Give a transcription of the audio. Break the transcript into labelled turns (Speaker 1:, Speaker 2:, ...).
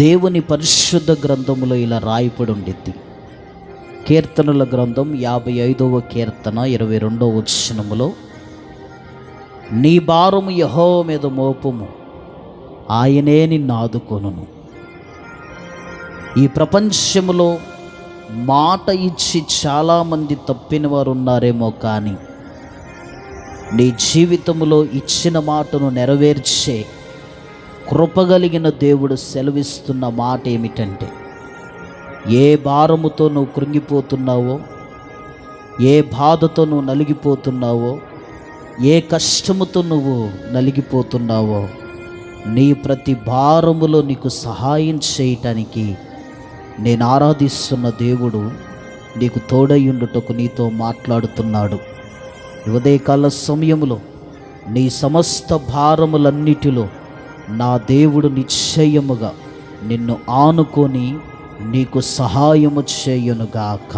Speaker 1: దేవుని పరిశుద్ధ గ్రంథములో ఇలా రాయపడి ఉండిద్ది. కీర్తనల గ్రంథం యాభై ఐదవ కీర్తన ఇరవై రెండవ వచనములో నీ భారము యహో మీద మోపము ఆయనే నిన్ను ఆదుకొనును. ఈ ప్రపంచములో మాట ఇచ్చి చాలామంది తప్పిన వారు ఉన్నారేమో కానీ నీ జీవితంలో ఇచ్చిన మాటను నెరవేర్చే కృపగలిగిన దేవుడు సెలవిస్తున్న మాట ఏమిటంటే ఏ భారముతో నువ్వు కృంగిపోతున్నావో ఏ బాధతో నువ్వు నలిగిపోతున్నావో ఏ కష్టముతో నువ్వు నలిగిపోతున్నావో నీ ప్రతి భారములో నీకు సహాయం చేయటానికి నేను ఆరాధిస్తున్న దేవుడు నీకు తోడయ్యుండుటకు నీతో మాట్లాడుతున్నాడు. ఉదయకాల సమయములో నీ సమస్త భారములన్నిటిలో నా దేవుడు నిశ్చయముగా నిన్ను ఆనుకొని నీకు సహాయము చేయునుగాక.